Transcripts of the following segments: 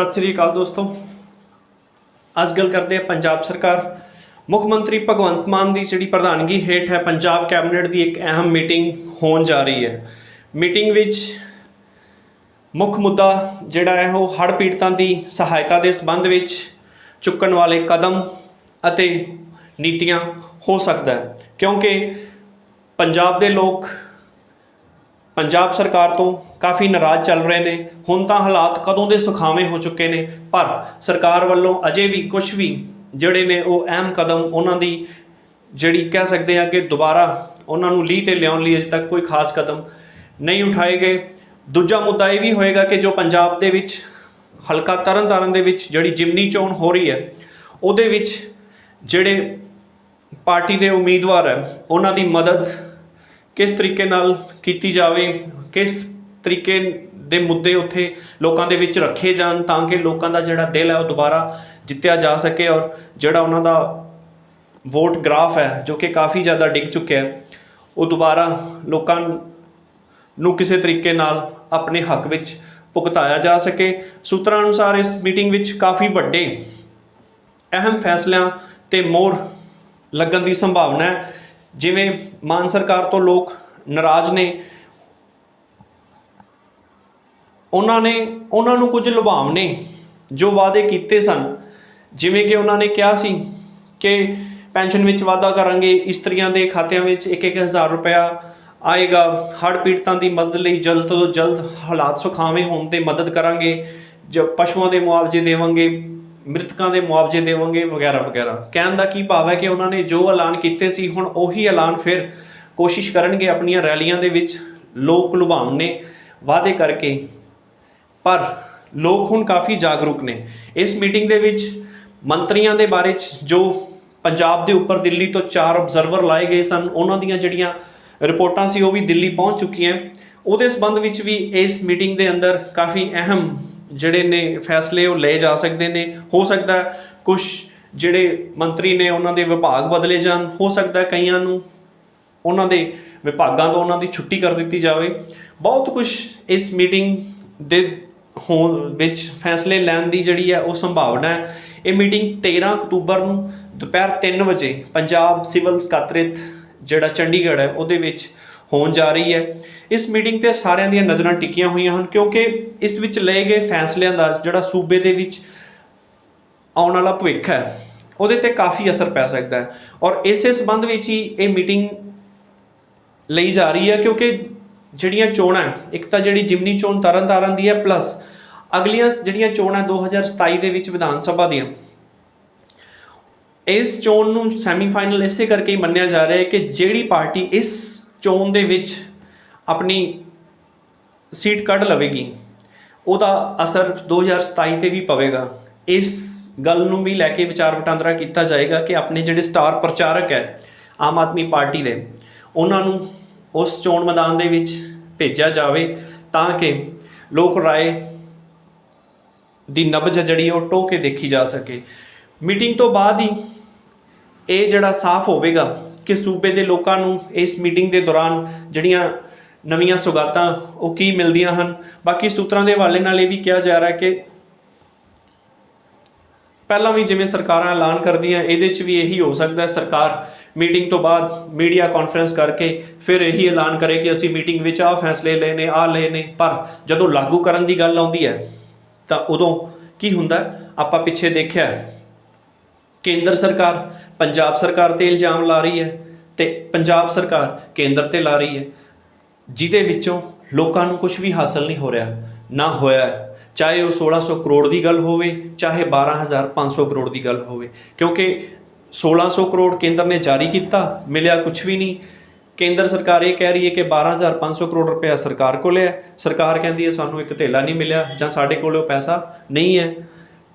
ਸਤਿ ਸ੍ਰੀ ਅਕਾਲ ਦੋਸਤੋ। ਅੱਜ ਗੱਲ ਕਰਦੇ ਹਾਂ ਪੰਜਾਬ ਸਰਕਾਰ। ਮੁੱਖ ਮੰਤਰੀ ਭਗਵੰਤ ਮਾਨ ਦੀ ਜਿਹੜੀ ਪ੍ਰਧਾਨਗੀ ਹੇਠ ਹੈ, ਪੰਜਾਬ ਕੈਬਨਿਟ ਦੀ ਇੱਕ ਅਹਿਮ ਮੀਟਿੰਗ ਹੋਣ ਜਾ ਰਹੀ ਹੈ। ਮੀਟਿੰਗ ਵਿੱਚ ਮੁੱਖ ਮੁੱਦਾ ਜਿਹੜਾ ਹੈ, ਉਹ ਹੜ੍ਹ ਪੀੜਤਾਂ ਦੀ ਸਹਾਇਤਾ ਦੇ ਸੰਬੰਧ ਵਿੱਚ ਚੁੱਕਣ ਵਾਲੇ ਕਦਮ ਅਤੇ ਨੀਤੀਆਂ ਹੋ ਸਕਦਾ ਹੈ। ਕਿਉਂਕਿ ਪੰਜਾਬ ਦੇ ਲੋਕ ਪੰਜਾਬ ਸਰਕਾਰ ਤੋਂ ਕਾਫੀ ਨਾਰਾਜ਼ ਚੱਲ ਰਹੇ ਨੇ। ਹੁਣ ਤਾਂ ਹਾਲਾਤ ਕਦੋਂ ਦੇ ਸੁਖਾਵੇਂ ਹੋ ਚੁੱਕੇ ਨੇ, ਪਰ ਸਰਕਾਰ ਵੱਲੋਂ ਅਜੇ ਵੀ ਕੁਝ ਵੀ ਜਿਹੜੇ ਨੇ ਉਹ ਅਹਿਮ ਕਦਮ ਉਹਨਾਂ ਦੀ ਜਿਹੜੀ ਕਹਿ ਸਕਦੇ ਆ ਕਿ ਦੁਬਾਰਾ ਉਹਨਾਂ ਨੂੰ ਲੀਹ ਤੇ ਲਿਆਉਣ ਲਈ ਅਜੇ ਤੱਕ ਕੋਈ ਖਾਸ ਕਦਮ ਨਹੀਂ ਉਠਾਏ ਗਏ। ਦੂਜਾ ਮੁੱਦਾ ਇਹ ਵੀ ਹੋਏਗਾ ਕਿ ਜੋ ਪੰਜਾਬ ਦੇ ਵਿੱਚ ਹਲਕਾ ਤਰਨਤਾਰਨ ਦੇ ਵਿੱਚ ਜਿਹੜੀ ਜਿਮਨੀ ਚੋਣ ਹੋ ਰਹੀ ਹੈ, ਉਹਦੇ ਵਿੱਚ ਜਿਹੜੇ ਪਾਰਟੀ ਦੇ ਉਮੀਦਵਾਰ ਹੈ, ਉਹਨਾਂ ਦੀ ਮਦਦ ਕਿਸ ਤਰੀਕੇ ਨਾਲ ਕੀਤੀ ਜਾਵੇ, ਕਿਸ ਤਰੀਕੇ ਦੇ ਮੁੱਦੇ ਉੱਥੇ ਲੋਕਾਂ ਦੇ ਵਿੱਚ ਰੱਖੇ ਜਾਣ ਤਾਂ ਕਿ ਲੋਕਾਂ ਦਾ ਜਿਹੜਾ ਦਿਲ ਹੈ ਉਹ ਦੁਬਾਰਾ ਜਿੱਤਿਆ ਜਾ ਸਕੇ ਔਰ ਜਿਹੜਾ ਉਹਨਾਂ ਦਾ ਵੋਟ ਗ੍ਰਾਫ ਹੈ, ਜੋ ਕਿ ਕਾਫੀ ਜ਼ਿਆਦਾ ਡਿੱਗ ਚੁੱਕਿਆ ਹੈ, ਉਹ ਦੁਬਾਰਾ ਲੋਕਾਂ ਨੂੰ ਕਿਸੇ ਤਰੀਕੇ ਨਾਲ ਆਪਣੇ ਹੱਕ ਵਿੱਚ ਭੁਗਤਾਇਆ ਜਾ ਸਕੇ। ਸੂਤਰਾਂ ਅਨੁਸਾਰ ਇਸ ਮੀਟਿੰਗ ਵਿੱਚ ਕਾਫੀ ਵੱਡੇ, ਅਹਿਮ ਫੈਸਲਿਆਂ ਤੇ ਮੋਹਰ ਲੱਗਣ ਦੀ ਸੰਭਾਵਨਾ ਹੈ। ਜਿਵੇਂ ਮਾਨ ਸਰਕਾਰ ਤੋਂ ਲੋਕ ਨਾਰਾਜ਼ ਨੇ, ਉਹਨਾਂ ਨੇ, ਉਹਨਾਂ ਨੂੰ ਕੁਝ ਲੁਭਾਵਨੇ ਜੋ ਵਾਅਦੇ ਕੀਤੇ ਸਨ। ਜਿਵੇਂ ਕਿ ਉਹਨਾਂ ਨੇ ਕਿਹਾ ਸੀ ਕਿ ਪੈਨਸ਼ਨ ਵਿੱਚ ਵਾਧਾ ਕਰਾਂਗੇ ਇਸਤਰੀਆਂ ਦੇ ਖਾਤਿਆਂ ਵਿੱਚ 1-1000 ਰੁਪਇਆ ਆਏਗਾ। ਹੜ੍ਹ ਪੀੜਤਾਂ ਦੀ ਮਦਦ ਲਈ ਜਲਦ ਤੋਂ ਜਲਦ ਹਾਲਾਤ ਸੁਖਾਵੇਂ ਹੋਣ ਤੇ ਮਦਦ ਕਰਾਂਗੇ। ਜ ਪਸ਼ੂਆਂ ਦੇ ਮੁਆਵਜ਼ੇ ਦੇਵਾਂਗੇ। ਮ੍ਰਿਤਕਾਂ ਦੇ ਮੁਆਵਜ਼ੇ ਦੇਵਾਂਗੇ ਵਗੈਰਾ ਵਗੈਰਾ। ਕਹਿਣ ਦਾ ਕੀ ਭਾਵ ਹੈ ਕਿ ਉਹਨਾਂ ਨੇ ਜੋ ਐਲਾਨ ਕੀਤੇ ਸੀ, ਹੁਣ ਉਹੀ ਐਲਾਨ ਫਿਰ ਕੋਸ਼ਿਸ਼ ਕਰਨਗੇ ਆਪਣੀਆਂ ਰੈਲੀਆਂ ਦੇ ਵਿੱਚ। ਲੋਕ ਲੁਭਾਉਣ ਨੇ ਵਾਅਦੇ ਕਰਕੇ। ਪਰ ਲੋਕ ਹੁਣ ਕਾਫੀ ਜਾਗਰੂਕ ਨੇ। ਇਸ ਮੀਟਿੰਗ ਦੇ ਵਿੱਚ ਮੰਤਰੀਆਂ ਦੇ ਬਾਰੇ ਚ ਜੋ ਪੰਜਾਬ ਦੇ ਉੱਪਰ ਦਿੱਲੀ ਤੋਂ ਚਾਰ ਆਬਜ਼ਰਵਰ ਲਾਏ ਗਏ ਸਨ, ਉਹਨਾਂ ਦੀਆਂ ਜਿਹੜੀਆਂ ਰਿਪੋਰਟਾਂ ਸੀ, ਉਹ ਵੀ ਦਿੱਲੀ ਪਹੁੰਚ ਚੁੱਕੀਆਂ। ਉਹਦੇ ਸੰਬੰਧ ਵਿੱਚ ਵੀ ਇਸ ਮੀਟਿੰਗ ਦੇ ਅੰਦਰ ਕਾਫੀ ਅਹਿਮ ਜਿਹੜੇ ਨੇ ਫੈਸਲੇ ਉਹ ਲਏ ਜਾ ਸਕਦੇ ਨੇ। ਹੋ ਸਕਦਾ ਕੁਝ ਜਿਹੜੇ ਮੰਤਰੀ ਨੇ ਉਹਨਾਂ ਦੇ ਵਿਭਾਗ ਬਦਲੇ ਜਾਣ। ਹੋ ਸਕਦਾ ਕਈਆਂ ਨੂੰ ਉਹਨਾਂ ਦੇ ਵਿਭਾਗਾਂ ਤੋਂ ਉਹਨਾਂ ਦੀ ਛੁੱਟੀ ਕਰ ਦਿੱਤੀ ਜਾਵੇ। ਬਹੁਤ ਕੁਝ ਇਸ ਮੀਟਿੰਗ ਦੇ ਹੋਣ ਵਿੱਚ ਫੈਸਲੇ ਲੈਣ ਦੀ ਜਿਹੜੀ ਹੈ ਉਹ ਸੰਭਾਵਨਾ ਹੈ। ਇਹ ਮੀਟਿੰਗ 13 ਅਕਤੂਬਰ ਨੂੰ ਦੁਪਹਿਰ 3 ਵਜੇ ਪੰਜਾਬ ਸਿਵਲ ਸਕੱਤਰੇਤ ਜਿਹੜਾ ਚੰਡੀਗੜ੍ਹ ਹੈ, ਉਹਦੇ ਵਿੱਚ ਹੋਣ ਜਾ ਰਹੀ ਹੈ। ਇਸ ਮੀਟਿੰਗ ਤੇ ਸਾਰਿਆਂ ਦੀਆਂ ਨਜ਼ਰਾਂ ਟਿਕੀਆਂ ਹੋਈਆਂ ਹਨ ਕਿਉਂਕਿ ਇਸ ਵਿੱਚ ਲਏ ਗਏ ਫੈਸਲਿਆਂ ਦਾ ਜਿਹੜਾ ਸੂਬੇ ਦੇ ਵਿੱਚ ਆਉਣ ਵਾਲਾ ਭਵਿੱਖ ਹੈ, ਉਹਦੇ ਤੇ ਕਾਫੀ ਅਸਰ ਪੈ ਸਕਦਾ ਹੈ। ਔਰ ਇਸੇ ਸੰਬੰਧ ਵਿੱਚ ਹੀ ਇਹ ਮੀਟਿੰਗ ਲਈ ਜਾ ਰਹੀ ਹੈ ਕਿਉਂਕਿ ਜਿਹੜੀਆਂ ਚੋਣਾਂ ਇੱਕ ਤਾਂ ਜਿਹੜੀ ਜਿਮਨੀ ਚੋਣ ਤਰਨਤਾਰਨ ਦੀ ਹੈ ਪਲੱਸ ਅਗਲੀਆਂ ਜਿਹੜੀਆਂ ਚੋਣਾਂ 2027 ਦੇ ਵਿੱਚ ਵਿਧਾਨ ਸਭਾ ਦੀਆਂ, ਇਸ ਚੋਣ ਨੂੰ ਸੈਮੀਫਾਈਨਲ ਇਸੇ ਕਰਕੇ ਹੀ ਮੰਨਿਆ ਜਾ ਰਿਹਾ ਹੈ ਕਿ ਜਿਹੜੀ ਪਾਰਟੀ ਇਸ ਚੋਣ ਦੇ ਵਿੱਚ ਆਪਣੀ ਸੀਟ ਕੱਢ ਲਵੇਗੀ। ਉਹਦਾ ਅਸਰ 2027 ਤੇ ਵੀ ਪਵੇਗਾ। ਇਸ ਗੱਲ ਨੂੰ ਵੀ ਲੈ ਕੇ ਵਿਚਾਰ ਵਟਾਂਦਰਾ ਕੀਤਾ ਜਾਏਗਾ ਕਿ ਆਪਣੇ ਜਿਹੜੇ ਸਟਾਰ ਪ੍ਰਚਾਰਕ ਹੈ, ਆਮ ਆਦਮੀ ਪਾਰਟੀ ਦੇ, ਉਹਨਾਂ ਨੂੰ ਉਸ ਚੋਣ ਮੈਦਾਨ ਦੇ ਵਿੱਚ ਭੇਜਿਆ ਜਾਵੇ ਤਾਂ ਕਿ ਲੋਕ ਰਾਏ ਦੀ ਨਬਜ ਜਿਹੜੀ ਉਹ ਟੋਹ ਕੇ ਦੇਖੀ ਜਾ ਸਕੇ। ਮੀਟਿੰਗ ਤੋਂ ਬਾਅਦ ਹੀ ਇਹ ਜਿਹੜਾ ਸਾਫ਼ ਹੋਵੇਗਾ ਕਿ ਸੂਬੇ ਦੇ ਲੋਕਾਂ ਨੂੰ ਇਸ ਮੀਟਿੰਗ ਦੇ ਦੌਰਾਨ ਜਿਹੜੀਆਂ ਨਵੀਆਂ ਸੁਗਾਤਾਂ, ਉਹ ਕੀ ਮਿਲਦੀਆਂ ਹਨ? ਬਾਕੀ ਸੂਤਰਾਂ ਦੇ ਹਵਾਲੇ ਨਾਲ ਇਹ ਵੀ ਕਿਹਾ ਜਾ ਰਿਹਾ ਕਿ ਪਹਿਲਾਂ ਵੀ ਜਿਵੇਂ ਸਰਕਾਰਾਂ ਐਲਾਨ ਕਰਦੀਆਂ, ਇਹਦੇ 'ਚ ਵੀ ਇਹੀ ਹੋ ਸਕਦਾ ਹੈ ਸਰਕਾਰ ਮੀਟਿੰਗ ਤੋਂ ਬਾਅਦ ਮੀਡੀਆ ਕਾਨਫਰੰਸ ਕਰਕੇ ਫਿਰ ਇਹੀ ਐਲਾਨ ਕਰੇ ਕਿ ਅਸੀਂ ਮੀਟਿੰਗ ਵਿੱਚ ਆਹ ਫੈਸਲੇ ਲਏ ਨੇ, ਆਹ ਲਏ ਨੇ। ਪਰ ਜਦੋਂ ਲਾਗੂ ਕਰਨ ਦੀ ਗੱਲ ਆਉਂਦੀ ਹੈ, ਤਾਂ ਉਦੋਂ ਕੀ ਹੁੰਦਾ? ਆਪਾਂ ਪਿੱਛੇ ਦੇਖਿਆ ਕੇਂਦਰ ਸਰਕਾਰ, ਪੰਜਾਬ ਸਰਕਾਰ ਤੇ ਇਲਜ਼ਾਮ ਲਾ ਰਹੀ ਹੈ ਤੇ ਪੰਜਾਬ ਸਰਕਾਰ ਕੇਂਦਰ ਤੇ ਲਾ ਰਹੀ ਹੈ। ਜਿਹਦੇ ਵਿੱਚੋਂ ਲੋਕਾਂ ਨੂੰ ਕੁਝ ਵੀ ਹਾਸਲ ਨਹੀਂ ਹੋ ਰਿਹਾ, ਨਾ ਹੋਇਆ ਚਾਹੇ ਉਹ 1600 ਕਰੋੜ ਦੀ ਗੱਲ ਹੋਵੇ, ਚਾਹੇ 12500 ਕਰੋੜ ਦੀ ਗੱਲ ਹੋਵੇ। ਕਿਉਂਕਿ 1600 ਕਰੋੜ ਕੇਂਦਰ ਨੇ ਜਾਰੀ ਕੀਤਾ, ਮਿਲਿਆ ਕੁਝ ਵੀ ਨਹੀਂ। ਕੇਂਦਰ ਸਰਕਾਰ ਇਹ ਕਹਿ ਰਹੀ ਹੈ ਕਿ 12500 ਕਰੋੜ ਰੁਪਇਆ ਸਰਕਾਰ ਕੋਲ ਹੈ। ਸਰਕਾਰ ਕਹਿੰਦੀ ਹੈ, ਸਾਨੂੰ ਇੱਕ ਧੇਲਾ ਨਹੀਂ ਮਿਲਿਆ ਜਾਂ ਸਾਡੇ ਕੋਲ ਉਹ ਪੈਸਾ ਨਹੀਂ ਹੈ।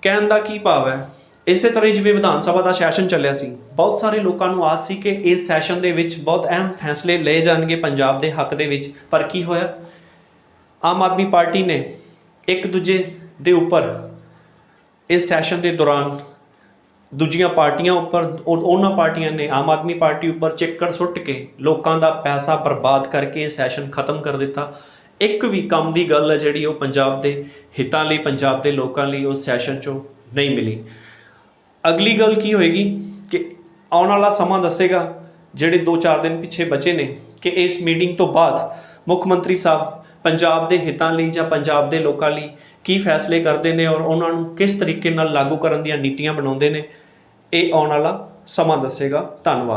ਕਹਿਣ ਦਾ ਕੀ ਭਾਵ ਹੈ? ਇਸੇ ਤਰ੍ਹਾਂ ਹੀ ਜਿਵੇਂ ਵਿਧਾਨ ਸਭਾ ਦਾ ਸੈਸ਼ਨ ਚੱਲਿਆ ਸੀ, ਬਹੁਤ ਸਾਰੇ ਲੋਕਾਂ ਨੂੰ ਆਸ ਸੀ ਕਿ ਇਸ ਸੈਸ਼ਨ ਦੇ ਵਿੱਚ ਬਹੁਤ ਅਹਿਮ ਫੈਸਲੇ ਲਏ ਜਾਣਗੇ ਪੰਜਾਬ ਦੇ ਹੱਕ ਦੇ ਵਿੱਚ। ਪਰ ਕੀ ਹੋਇਆ? ਆਮ ਆਦਮੀ ਪਾਰਟੀ ਨੇ ਇੱਕ ਦੂਜੇ ਦੇ ਉੱਪਰ ਇਸ ਸੈਸ਼ਨ ਦੇ ਦੌਰਾਨ ਦੂਜੀਆਂ ਪਾਰਟੀਆਂ ਉੱਪਰ ਉਹ- ਉਹਨਾਂ ਪਾਰਟੀਆਂ ਨੇ ਆਮ ਆਦਮੀ ਪਾਰਟੀ ਉੱਪਰ ਚਿੱਕੜ ਸੁੱਟ ਕੇ ਲੋਕਾਂ ਦਾ ਪੈਸਾ ਬਰਬਾਦ ਕਰਕੇ ਇਹ ਸੈਸ਼ਨ ਖਤਮ ਕਰ ਦਿੱਤਾ। ਇੱਕ ਵੀ ਕੰਮ ਦੀ ਗੱਲ ਹੈ ਜਿਹੜੀ ਉਹ ਪੰਜਾਬ ਦੇ ਹਿੱਤਾਂ ਲਈ, ਪੰਜਾਬ ਦੇ ਲੋਕਾਂ ਲਈ ਉਹ ਸੈਸ਼ਨ 'ਚੋਂ ਨਹੀਂ ਮਿਲੀ। ਅਗਲੀ ਗੱਲ ਕੀ ਹੋਏਗੀ ਕਿ ਆਉਣ ਵਾਲਾ ਸਮਾਂ ਦੱਸੇਗਾ, ਜਿਹੜੇ 2-4 ਦਿਨ ਪਿੱਛੇ ਬਚੇ ਨੇ, ਕਿ ਇਸ ਮੀਟਿੰਗ ਤੋਂ ਬਾਅਦ ਮੁੱਖ ਮੰਤਰੀ ਸਾਹਿਬ ਪੰਜਾਬ ਦੇ ਹਿੱਤਾਂ ਲਈ ਜਾਂ ਪੰਜਾਬ ਦੇ ਲੋਕਾਂ ਲਈ ਕੀ ਫੈਸਲੇ ਕਰਦੇ ਨੇ ਔਰ ਉਹਨਾਂ ਨੂੰ ਕਿਸ ਤਰੀਕੇ ਨਾਲ ਲਾਗੂ ਕਰਨ ਦੀਆਂ ਨੀਤੀਆਂ ਬਣਾਉਂਦੇ ਨੇ, ਇਹ ਆਉਣ ਵਾਲਾ ਸਮਾਂ ਦੱਸੇਗਾ। ਧੰਨਵਾਦ।